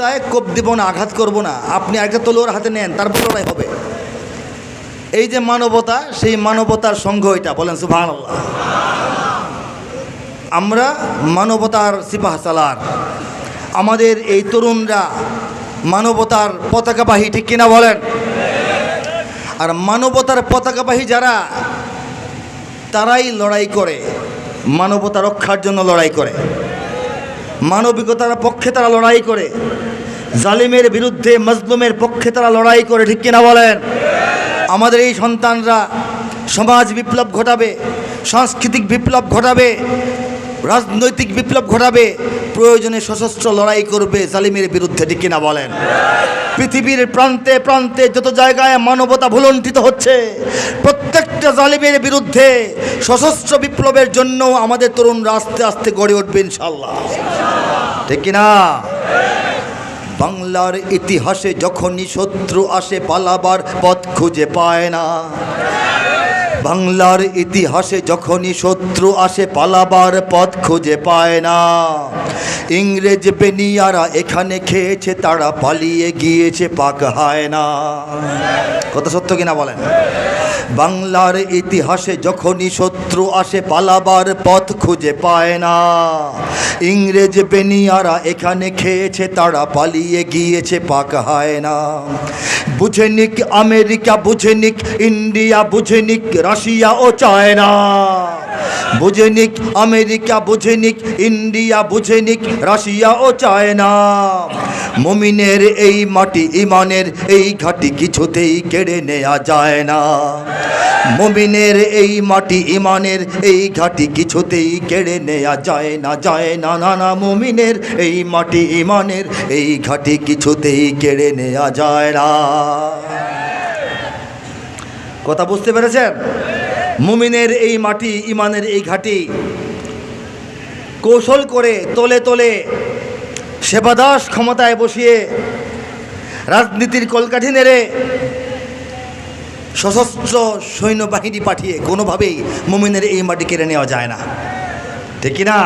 রাস্তায় কোপ দেব না, আঘাত করব না। আপনি একটা তলোয়ার হাতে নেন, তারপর লড়াই হবে। এই যে মানবতা, সেই মানবতার সংঘ এটা, বলেন সুভান আমরা মানবতার সিপাহ সালার। আমাদের এই তরুণরা মানবতার পতাকাবাহী ঠিক কিনা বলেন? আর মানবতার পতাকাবাহী যারা, তারাই লড়াই করে। মানবতা রক্ষার জন্য লড়াই করে। মানবিকতার পক্ষে তারা লড়াই করে। জালিমের বিরুদ্ধে মজলুমের পক্ষে তারা লড়াই করে, ঠিক কিনা বলেন? আমাদের এই সন্তানরা সমাজ বিপ্লব ঘটাবে, সাংস্কৃতিক বিপ্লব ঘটাবে রাজনৈতিক বিপ্লব ঘটাবে, প্রয়োজনে সশস্ত্র লড়াই করবে, জালিমের বিরুদ্ধে ঠিক কিনা বলেন। পৃথিবীর প্রান্তে প্রান্তে যত জায়গায় মানবতা ভুলণ্ঠিত হচ্ছে, প্রত্যেকটা জালিমের বিরুদ্ধে সশস্ত্র বিপ্লবের জন্য আমাদের তরুণরা আস্তে আস্তে গড়ে উঠবে ইনশাল্লাহ ঠিক কিনা? বাংলার ইতিহাসে যখনই শত্রু আসে, পালাবার পথ খুঁজে পায় না। বাংলার ইতিহাসে যখনই শত্রু আসে পালাবার পথ খুঁজে পায় না। ইংরেজ বেনিয়ারা এখানে খেয়েছে, তারা পালিয়ে গিয়েছে পাক হয় না কত সত্য কিনা বলেন? বাংলার ইতিহাসে যখনই শত্রু আসে, পালাবার পথ খুঁজে পায় না। ইংরেজ বেনিয়ারা এখানে খেয়েছে, তারা পালিয়ে গিয়েছে পাক হয় না বুঝে আমেরিকা, বুঝে নিক ইন্ডিয়া, বুঝে নিক রাশিয়া ও চায়না। বুঝে নিক আমেরিকা বুঝে নিক ইন্ডিয়া বুঝে নিক রাশিয়া ও চায়না। মুমিনের এই মাটি, ইমানের এই ঘাটি কিছুতেই কেড়ে নেওয়া যায় না। মুমিনের এই মাটি, ইমানের এই ঘাটি কিছুতেই কেড়ে নেওয়া যায় না যায় না না না। মুমিনের এই মাটি, ইমানের এই ঘাটি কিছুতেই কেড়ে নেওয়া যায় না। কথা বুঝতে পেরেছেন? মুমিনের এই মাটি ইমানের এই ঘাটি, কৌশল করে তলে তলে সেবাদাস ক্ষমতায় বসিয়ে রাজনীতির কলকাঠি নেড়ে সশস্ত্র সৈন্যবাহিনী পাঠিয়ে কোনোভাবেই মুমিনের এই মাটি কেড়ে নেওয়া যায় না। ঠিক না?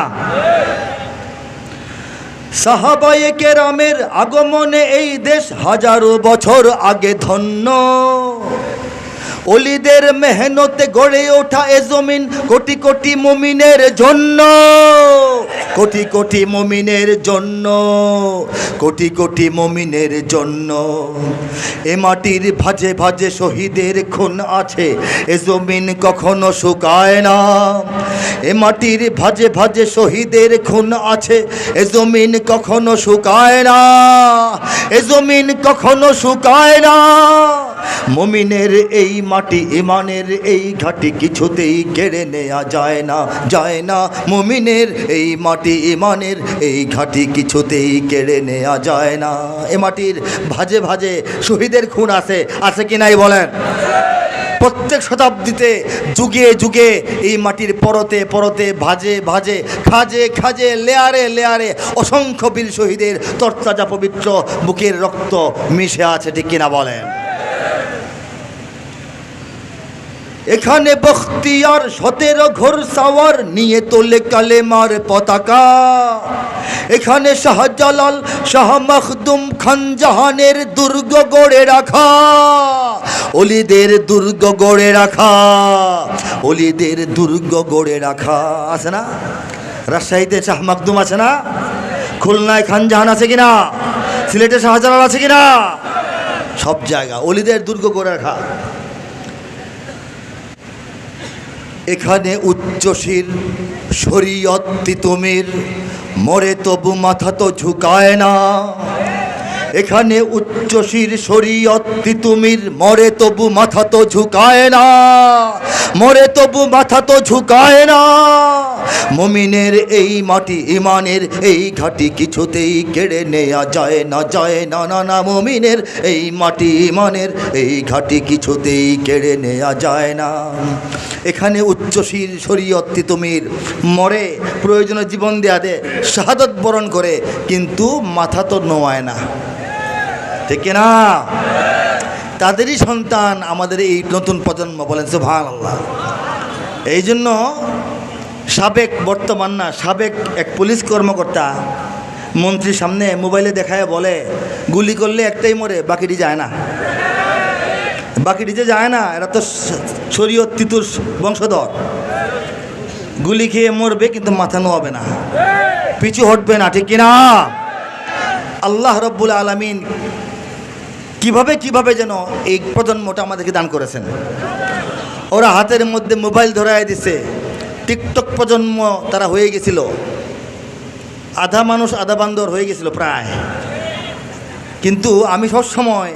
সাহাবায়ে কেরামের আগমনে এই দেশ হাজারো বছর আগে ধন্য। অলিদের মেহনতে গড়ে ওঠা এ জমিন কোটি কোটি মুমিনের জন্য। কোটি কোটি মমিনের জন্য। কোটি কোটি মমিনের জন্য। এ মাটির ভাজে ভাজে শহীদের খুন আছে, এ জমিন কখনো শুকায় না। এ মাটির ভাজে ভাজে শহীদের খুন আছে, এ জমিন কখনো শুকায় না। এ জমিন কখনো শুকায় না। মমিনের এই মাটি ইমানের এই ঘাটি কিছুতেই কেড়ে নেওয়া যায় না যায় না। মুমিনের এই মাটি ইমানের এই ঘাটি কিছুতেই কেড়ে নেওয়া যায় না। এ মাটির ভাজে ভাজে শহীদের খুন আছে আছে কি নাই বলেন? প্রত্যেক শতাব্দীতে যুগে যুগে এই মাটির পরতে পরতে ভাজে ভাজে, খাজে খাজে, লেয়ারে লেয়ারে অসংখ্য বীর শহীদের তরতাজা পবিত্র বুকের রক্ত মিশে আছে, ঠিক কিনা বলেন? এখানে বখতিয়ার সতেরো ঘোর সাওয়ার নিয়ে তোলে কালেমার পতাকা। এখানে শাহজালাল, শাহ মখদুম খান জাহানের দুর্গ গড়ে রাখা। অলিদের দুর্গ গড়ে রাখা। অলিদের দুর্গ গড়ে রাখা। আছে না? রাজশাহীতে শাহ মখদুম আছে না? খুলনায় খান জাহান আছে কিনা? সিলেটে শাহজালাল আছে কিনা? সব জায়গা। অলিদের দুর্গ গড়ে রাখা। এখানে উচ্চশীর শরীয়তি তুমির মরে তবু মাথা তো ঝুকায় না। এখানে উচ্চশীর শরীয়তি তুমির মরে তবু মাথা তো ঝুকায় না। মরে তবু মাথা তো ঝুকায় না। মুমিনের এই মাটি ইমানের এই ঘাটি কিছুতেই কেড়ে নেওয়া যায় না যায় না না না, মমিনের এই মাটি ইমানের এই ঘাটি কিছুতেই কেড়ে নেওয়া যায় না। এখানে উচ্চশীল শরীয়ত তিতুমির মরে, প্রয়োজনে জীবন দেয়া দে, শাহাদত বরণ করে, কিন্তু মাথা তো নোয়ায় না। ঠিক না তাদেরই সন্তান আমাদের এই নতুন প্রজন্ম বলেন সুভান আল্লাহ এই জন্য সাবেক বর্তমান না, সাবেক এক পুলিশ কর্মকর্তা মন্ত্রীর সামনে মোবাইলে দেখায় বলে, গুলি করলে একটাই মরে, বাকিটি যায় না। বাকিটি যে যায় না, এরা তো শরীয়ত তিতুর বংশধর। গুলি খেয়ে মরবে, কিন্তু মাথা নোয়াবে না। পিছু হটবে না, ঠিক কিনা? আল্লাহ রব্বুল আলমিন কীভাবে কীভাবে যেন এই প্রজন্মটা আমাদেরকে দান করেছেন। ওরা হাতের মধ্যে মোবাইল ধরায় দিছে। টিকটক প্রজন্ম তারা হয়ে গেছিল। আধা মানুষ, আধা বান্দর হয়ে গেছিল প্রায়। কিন্তু আমি সবসময়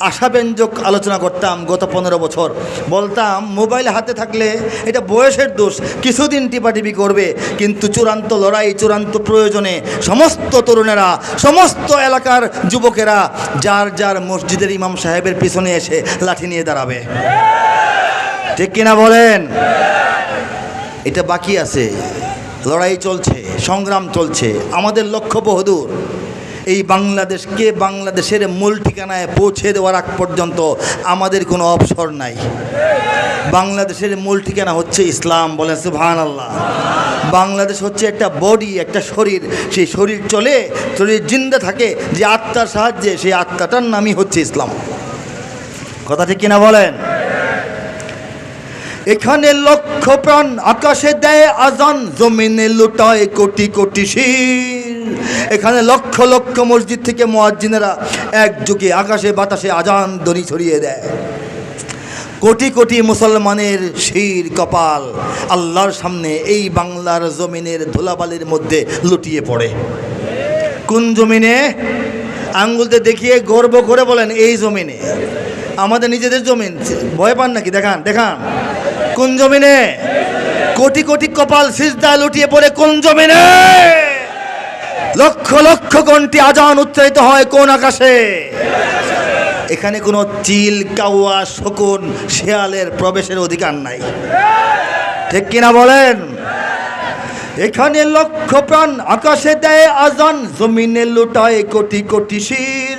আশাব্যঞ্জক আলোচনা করতাম গত পনেরো বছর। বলতাম, মোবাইল হাতে থাকলে এটা বয়সের দোষ, কিছুদিন টিপাটিপি করবে। কিন্তু চূড়ান্ত লড়াই, চূড়ান্ত প্রয়োজনে সমস্ত তরুণেরা, সমস্ত এলাকার যুবকেরা যার যার মসজিদের ইমাম সাহেবের পিছনে এসে লাঠি নিয়ে দাঁড়াবে। ঠিক কিনা বলেন? এটা বাকি আছে। লড়াই চলছে, সংগ্রাম চলছে। আমাদের লক্ষ্য বহুদূর। এই বাংলাদেশকে বাংলাদেশের মূল ঠিকানায় পৌঁছে দেওয়ার আগ পর্যন্ত আমাদের কোনো অবসর নাই। বাংলাদেশের মূল ঠিকানা হচ্ছে ইসলাম বলেন সুবহান আল্লাহ বাংলাদেশ হচ্ছে একটা বডি একটা শরীর। সেই শরীর চলে, শরীর জিন্দা থাকে, যে আত্মার সাহায্যে সেই আত্মাটার নামই হচ্ছে ইসলাম। কথা ঠিক কিনা বলেন? এখানে লক্ষ প্রাণ, আকাশে দেয় আজান, জমিনে লুটায় কোটি কোটি শির। এখানে লক্ষ লক্ষ মসজিদ থেকে মোয়াজ্জিনেরা একযোগে আকাশে, বাতাসে আজান দড়ি ছড়িয়ে দেয়। কোটি কোটি মুসলমানের শির কপাল আল্লাহর সামনে এই বাংলার জমিনের ধুলাবালির মধ্যে লুটিয়ে পড়ে। কোন জমিনে? আঙ্গুলতে দেখিয়ে গর্ব করে বলেন, এই জমিনে। আমাদের নিজেদের জমিন, ভয় পান নাকি? দেখান দেখান। কোন জমিনে? কোটি কোটি কপাল সিজদা লুটিয়ে পড়ে কোন জমিনে? লক্ষ লক্ষ ঘন্টি আজান উচ্চারিত হয় কোন আকাশে? এখানে কোনো চিল কাউয়া শকুন, শেয়ালের প্রবেশের অধিকার নাই। ঠিক কিনা বলেন? এখানে লক্ষ প্রাণ আকাশে দেয় আজান, জমিনে লুটায় কোটি কোটি শির।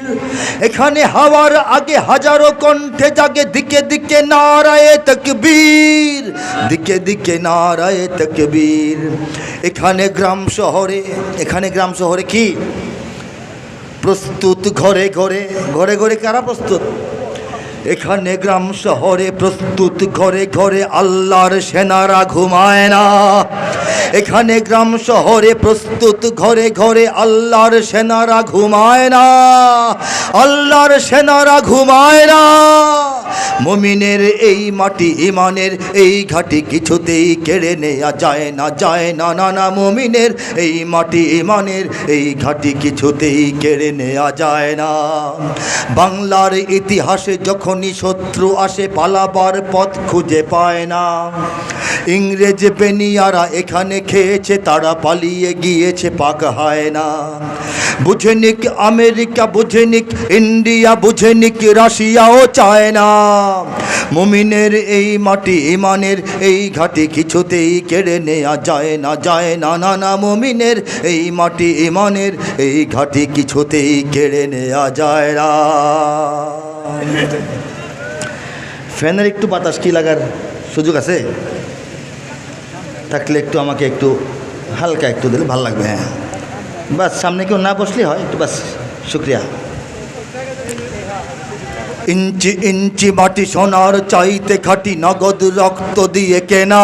এখানে হাওয়ার আগে হাজারো কণ্ঠে জাগে, দিকে দিকে নারায় তকবীর, দিকে দিকে নারায় তকবীর। এখানে গ্রাম শহরে, এখানে গ্রাম শহরে কি? প্রস্তুত ঘরে ঘরে ঘরে ঘরে কারা প্রস্তুত? এখানে গ্রাম শহরে প্রস্তুত ঘরে ঘরে আল্লাহর সেনারা ঘুমায় না। এখানে গ্রাম শহরে প্রস্তুত ঘরে ঘরে আল্লাহর সেনারা ঘুমায় না আল্লাহর সেনারা ঘুমায় না। মমিনের এই মাটি, ইমানের এই ঘাটি কিছুতেই কেড়ে নেওয়া যায় না যায় না না না, মমিনের এই মাটি, ইমানের এই ঘাটি কিছুতেই কেড়ে নেওয়া যায় না। বাংলার ইতিহাসে যখনই শত্রু আসে, পালাবার পথ খুঁজে পায় না। ইংরেজ বেনিয়ারা এখানে খেয়েছে, তারা পালিয়ে গিয়েছে, পাক হয় না। বুঝে আমেরিকা, বুঝে নিক ইন্ডিয়া, বুঝে নিক রাশিয়াও চায় না। মুমিনের এই মাটি ইমানের এই ঘাটি কিছুতেই কেড়ে নেওয়া যায় না যায় না না না। মুমিনের এই মাটি ইমানের এই ঘাটি কিছুতেই কেড়ে নেওয়া যায় না। ফ্যানের একটু বাতাস কি লাগার সুযোগ আছে? থাকলে একটু আমাকে একটু হালকা একটু দিলে ভালো লাগবে হ্যাঁ। বাস, সামনে কেউ না বসলে হয়, একটু বাস, শুক্রিয়া। ইঞ্চি ইঞ্চি মাটি সোনার চাইতে খাটি নগদ রক্ত দিয়ে কেনা।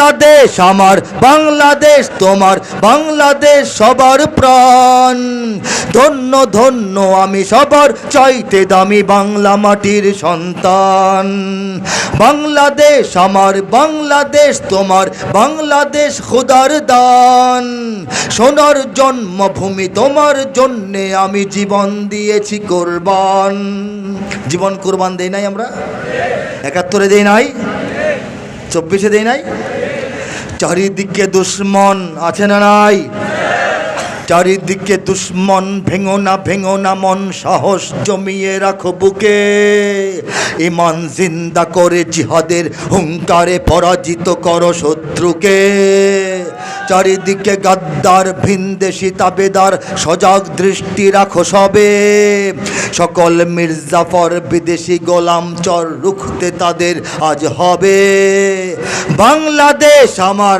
বাংলাদেশ আমার, বাংলাদেশ তোমার, বাংলাদেশ সবার প্রাণ। ধন্য ধন্য আমি সবার, চাইতে দামি বাংলা মাটির সন্তান। বাংলাদেশ আমার, বাংলাদেশ তোমার, বাংলাদেশ খোদার দান। সোনার জন্মভূমি তোমার জন্যে আমি জীবন দিয়েছি কোরবান। জীবন কোরবান দেই নাই আমরা? একাত্তরে দেই নাই? চব্বিশে দেই নাই? চারিদিকে দুশ্মন আছে না নাই? চারিদিকে দুশ্মন, ভেঙো না ভেঙো না, মন সাহস জমিয়ে রাখো বুকে। ইমান জিন্দা করে জিহাদের হুঙ্কারে পরাজিত করো শত্রুকে। চারিদিকে গাদ্দার, ভিনদেশি তাবেদার, সজাগ দৃষ্টি রাখো সবে। সকল মির্জাফর বিদেশি গোলাম চর রুখতে তাদের আজ হবে। বাংলাদেশ আমার।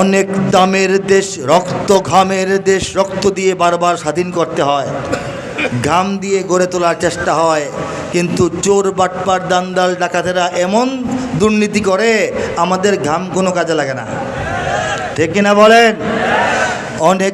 অনেক দামের দেশ, রক্ত ঘামের দেশ, রক্ত দিয়ে বারবার স্বাধীন করতে হয়। ঘাম দিয়ে গড়ে তোলার চেষ্টা হয়। কিন্তু চোর, বাটপার, দান্দাল, ডাকাতেরা এমন দুর্নীতি করে, আমাদের ঘাম কোনো কাজে লাগে না। ঠিক কিনা বলেন? অনেক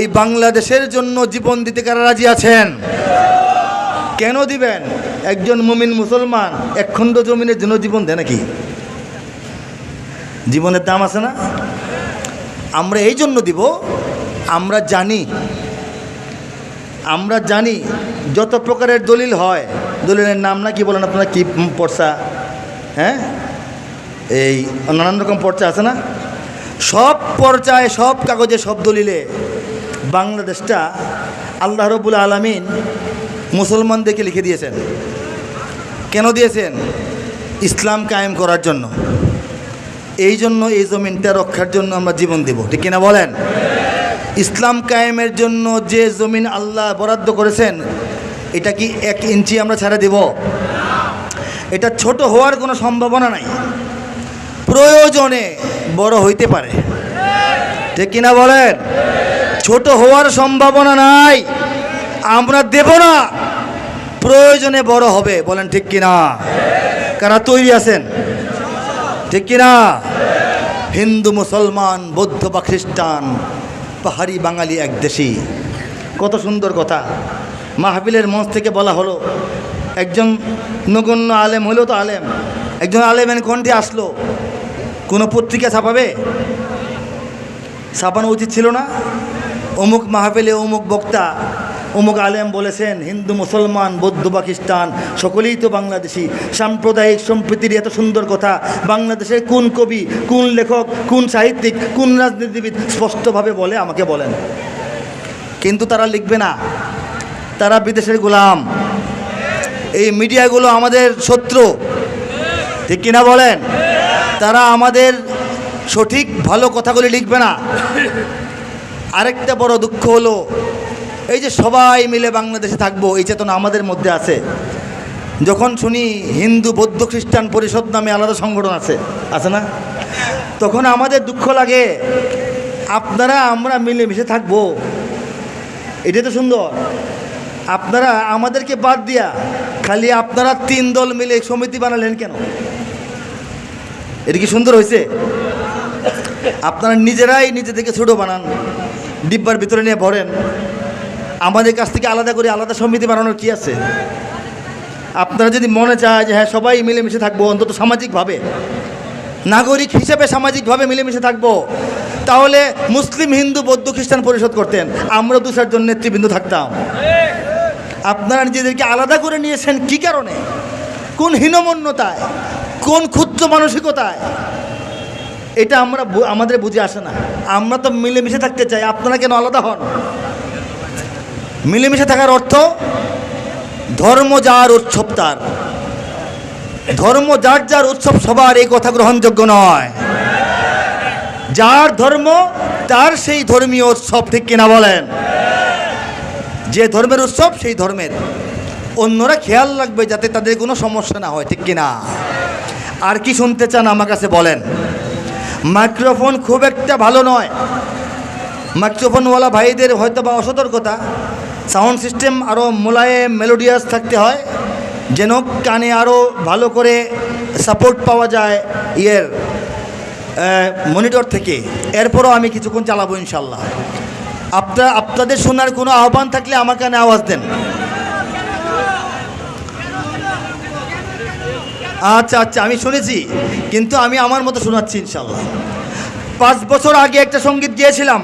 এই বাংলাদেশের জন্য জীবন দিতে কারা রাজি আছেন? কেন দিবেন? একজন মুমিন মুসলমান এক খণ্ড জমিনের জন্য জীবন দেয় নাকি? জীবনের দাম আছে না? আমরা এই জন্য দিব, আমরা জানি আমরা জানি যত প্রকারের দলিল হয়, দলিলের নাম না কি বলেন আপনারা, কি পর্চা হ্যাঁ? এই নানান রকম পর্চা আছে না? সব পর্যায়ে, সব কাগজে, সব দলিলে বাংলাদেশটা আল্লাহ রবুল আলমিন মুসলমানদেরকে লিখে দিয়েছেন। কেন দিয়েছেন? ইসলাম কায়েম করার জন্য। এই জন্য এই জমিনটা রক্ষার জন্য আমরা জীবন দেব। ঠিক কিনা বলেন? ইসলাম কায়েমের জন্য যে জমিন আল্লাহ বরাদ্দ করেছেন, এটা কি এক ইঞ্চি আমরা ছেড়ে দেব? এটা ছোট হওয়ার কোনো সম্ভাবনা নাই। প্রয়োজনে বড় হইতে পারে। ঠিক কিনা বলেন? ছোট হওয়ার সম্ভাবনা নাই। আমরা দেব না। প্রয়োজনে বড় হবে, বলেন ঠিক কিনা? কারা তৈরি আছেন? ঠিক কিনা? হিন্দু, মুসলমান, বৌদ্ধ বা খ্রিস্টান, পাহাড়ি বাঙালি এক দেশি কত সুন্দর কথা। মাহফিলের মঞ্চ থেকে বলা হলো, একজন নগণ্য আলেম হলো তো আলেম। একজন আলেমের কণ্ঠে আসলো কোনো পত্রিকা ছাপাবে? ছাপানো উচিত ছিল না। অমুক মাহফিলে অমুক বক্তা, অমুক আলেম বলেছেন, হিন্দু, মুসলমান, বৌদ্ধ খ্রিস্টান সকলেই তো বাংলাদেশি। সাম্প্রদায়িক সম্প্রীতির এত সুন্দর কথা, বাংলাদেশের কোন কবি, কোন লেখক, কোন সাহিত্যিক, কোন রাজনীতিবিদ স্পষ্টভাবে বলে আমাকে বলেন? কিন্তু তারা লিখবে না। তারা বিদেশের গোলাম। এই মিডিয়াগুলো আমাদের শত্রু। ঠিক কিনা বলেন? তারা আমাদের সঠিক ভালো কথাগুলি লিখবে না। আরেকটা বড় দুঃখ হলো, এই যে সবাই মিলে বাংলাদেশে থাকব, এই চেতনা আমাদের মধ্যে আছে। যখন শুনি হিন্দু, বৌদ্ধ, খ্রিস্টান পরিষদ নামে আলাদা সংগঠন আছে আছে না? তখন আমাদের দুঃখ লাগে, আপনারা, আমরা মিলেমিশে থাকব। এটাই তো সুন্দর। আপনারা আমাদেরকে বাদ দিয়া, খালি আপনারা তিন দল মিলে সমিতি বানালেন কেন? এটা কি সুন্দর হয়েছে? আপনারা নিজেরাই নিজেদেরকে ছোটো বানান, ডিব্বার ভিতরে নিয়ে ভরেন। আমাদের কাছ থেকে আলাদা করে আলাদা সমিতি বানানোর কি আছে? আপনারা যদি মনে চায় যে হ্যাঁ সবাই মিলেমিশে থাকব, অন্তত সামাজিকভাবে, নাগরিক হিসেবে সামাজিকভাবে মিলেমিশে থাকব, তাহলে মুসলিম, হিন্দু, বৌদ্ধ, খ্রিস্টান পরিষদ করতেন। আমরা দু চারজন নেতৃবৃন্দ থাকতাম। আপনারা নিজেদেরকে আলাদা করে নিয়েছেন কি কারণে? কোন হীনমন্যতায়? কোন ক্ষুদ্র মানসিকতায়? এটা আমরা আমাদের বুঝে আসে না। আমরা তো মিলেমিশে থাকতে চাই। আপনারা কেন আলাদা হন? মিলেমিশে থাকার অর্থ, ধর্ম যার উৎসব তার। ধর্ম যার যার উৎসব, সবার এই কথা গ্রহণযোগ্য নয়। যার ধর্ম, তার সেই ধর্মীয় উৎসব, ঠিক কিনা বলেন? যে ধর্মের উৎসব, সেই ধর্মের। অন্যরা খেয়াল রাখবে যাতে তাদের কোনো সমস্যা না হয়, ঠিক কিনা? আর কি শুনতে চান আমার কাছে বলেন। মাইক্রোফোন খুব একটা ভালো নয়। মাইক্রোফোনওয়ালা ভাইদের হয়তো বা অসতর্কতা, সাউন্ড সিস্টেম আরও মোলায়েম, মেলোডিয়াস থাকতে হয়, যেন কানে আরও ভালো করে সাপোর্ট পাওয়া যায় ইয়ের মনিটর থেকে। এরপরও আমি কিছুক্ষণ চালাবো ইনশাল্লাহ। আপনার আপনাদের শোনার কোনো আহ্বান থাকলে আমার কানে আওয়াজ দেন। আচ্ছা আচ্ছা আমি শুনেছি, কিন্তু আমি আমার মতো শোনাচ্ছি ইনশাল্লাহ পাঁচ বছর আগে একটা সংগীত গিয়েছিলাম।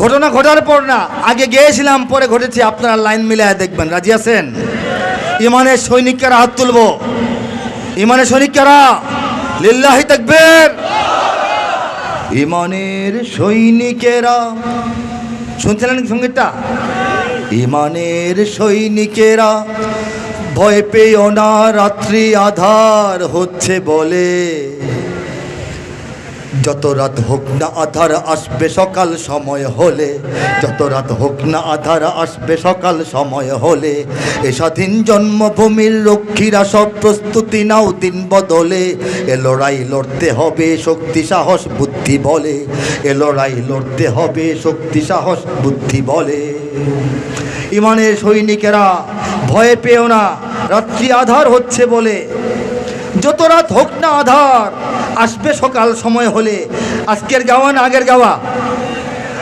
ঘটনা ঘটার পর না, আগে গিয়েছিলাম, পরে ঘটেছে, আপনারা লাইন মিলায় দেখবেন। রাজি আছেন? ইমানের সৈনিকেরা হাত তুলবো। ইমানের সৈনিকেরা, লিল্লাহি তাকবীর। ইমানের সৈনিকেরা, শুনছিলেন সঙ্গীতটা? ইমানের সৈনিকেরা ভয় পেও না, রাত্রি আধার হচ্ছে বলে। যত রাত হোক না আধার আসবে সকাল সময় হলে, যত রাত হোক না আধার আসবে সকাল সময় হলে, এ স্বাধীন জন্মভূমির রক্ষীরা সব প্রস্তুতি নাও দিন বদলে। এ লড়াই লড়তে হবে শক্তি, সাহস, বুদ্ধি, বলে। এ লড়াই লড়তে হবে শক্তি, সাহস, বুদ্ধি, বলে। ইমানের সৈনিকেরা, ভয় পেও না রাত্রি আধার হচ্ছে বলে। যত রাত হোক না আধার, আসবে সকাল সময় হলে। আজকের গাওয়া না আগের গাওয়া?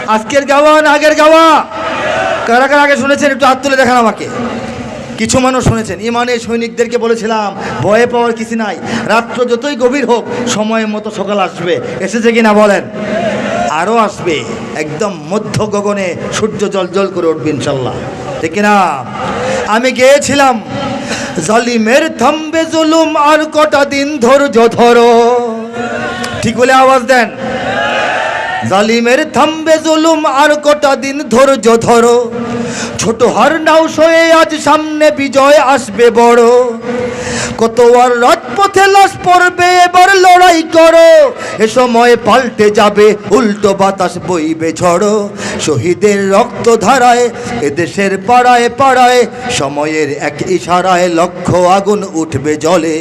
আজকের গাওয়া না আগের গাওয়া? কারা কারা আগে শুনেছেন? একটু হাত তুলে দেখান আমাকে। কিছু মানুষ শুনেছেন। ইমানের সৈনিকদেরকে বলেছিলাম, ভয়ে পাওয়ার কিছু নাই। রাত্র যতই গভীর হোক সময় মতো সকাল আসবে। এসেছে কি না বলেন? আরও আসবে। একদম মধ্য গগনে সূর্য জল জল করে উঠবে ইনশাল্লাহ। ঠিক না আমি গিয়েছিলাম জালিমের থামবে জুলুম আর কটা দিন ধৈর্য ধরো। ঠিক বলে আওয়াজ দেন? জালিমের থামবে জুলুম আর কটা দিন ধৈর্য ধরো। ছোট হার নাও সয়ে আজ সামনে বিজয় আসবে বড়। কত আর রাজপথে লাশ পড়বে, এবার লড়াই করো। এ সময় পাল্টে যাবে, উল্টো বাতাস বইবে ঝড়ো। শহীদের রক্ত ধারায় এদেশের পাড়ায় পাড়ায়, সময়ের এক ইশারায় লক্ষ আগুন উঠবে জলে।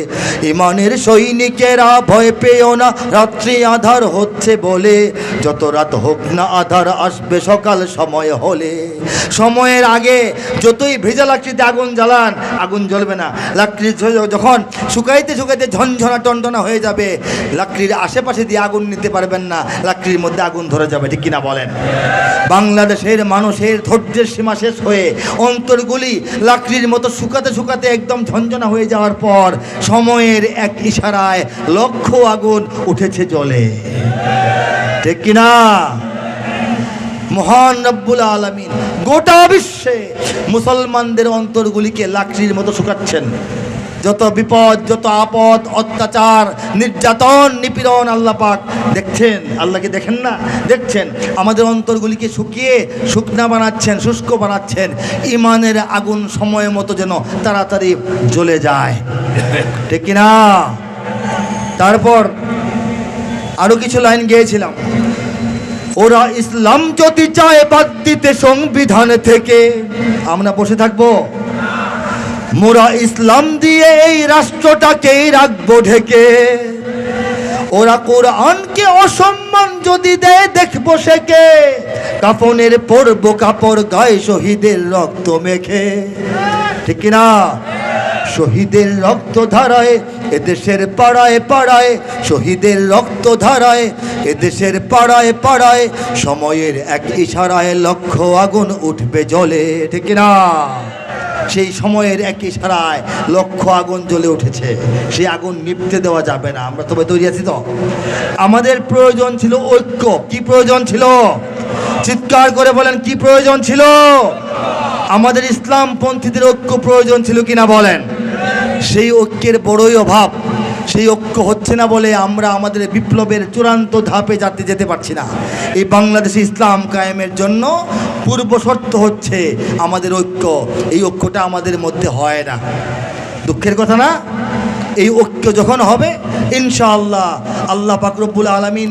ইমানের সৈনিকেরা ভয় পেও না, রাত্রি আধার হচ্ছে বলে। যত রাত হোক না আধার আসবে সকাল সময় হলে। সময়ের আগে যতই ভেজা লাকড়িতে আগুন জ্বালান, আগুন জ্বলবে না। লাকড়ি যখন শুকাইতে শুকাইতে ঝনঝনা টনটনা হয়ে যাবে, লাকড়ির আশেপাশে দিয়ে আগুন নিতে পারবেন না। লাকড়ির মধ্যে আগুন ধরে যাবে, ঠিক কিনা বলেন? বাংলাদেশের মানুষের ধৈর্যের সীমা শেষ হয়ে অন্তরগুলি লাকড়ির মতো শুকাতে শুকাতে একদম ঝনঝনা হয়ে যাওয়ার পর সময়ের এক ইশারায় লক্ষ আগুন উঠেছে জলে। ঠিক কিনা? মহান রব্বুল আলমিন গোটা বিশ্বে মুসলমানদের অন্তরগুলিকে লাকড়ির মতো শুকাচ্ছেন। যত বিপদ, যত আপদ, অত্যাচার, নির্যাতন, নিপীড়ন আল্লাহ পাক দেখছেন। আল্লাহকে দেখেন না? দেখছেন? আমাদের অন্তরগুলিকে শুকিয়ে শুকনা বানাচ্ছেন, শুষ্ক বানাচ্ছেন। ইমানের আগুন সময় মতো যেন তাড়াতাড়ি জ্বলে যায়। ঠিক কিনা? তারপর আরও কিছু লাইন গিয়েছিলাম। ওরা ইসলাম যদি চায়, বাদ দিতে সংবিধান থেকে। আমরা বসে থাকব। মোরা ইসলাম দিয়ে এই রাষ্ট্রটাকেই রাখব ঢেকে। ওরা কোরআনকে অসম্মান যদি দেয়, দেখব সেকে কাফনের পরবো কাপড় গায়ে শহীদের রক্ত মেখে। ঠিক না শহীদের রক্ত ধারায় এদেশের পাড়ায় পাড়ায়, শহীদের রক্ত ধারায় এদেশের পাড়ায় পাড়ায়, সময়ের এক ইশারায় লক্ষ আগুন উঠবে জলে, ঠিক না সেই সময়ের এক ইশারায় লক্ষ আগুন জ্বলে উঠেছে। সেই আগুন নিভতে দেওয়া যাবে না, আমরা তবে তৈরি আছি তো। আমাদের প্রয়োজন ছিল ঐক্য। কি প্রয়োজন ছিল? চিৎকার করে বলেন, কি প্রয়োজন ছিল? আমাদের ইসলাম পন্থীদের ঐক্য প্রয়োজন ছিল কিনা বলেন। সেই ঐক্যের বড়ই অভাব। সেই ঐক্য হচ্ছে না বলে আমরা আমাদের বিপ্লবের চূড়ান্ত ধাপে যাতে যেতে পারছি না। এই বাংলাদেশে ইসলাম কায়েমের জন্য পূর্ব শর্ত হচ্ছে আমাদের ঐক্য। এই ঐক্যটা আমাদের মধ্যে হয় না। দুঃখের কথা না? এই ঐক্য যখন হবে, ইনশাআল্লাহ আল্লাহ পাকরব্বুল আলমিন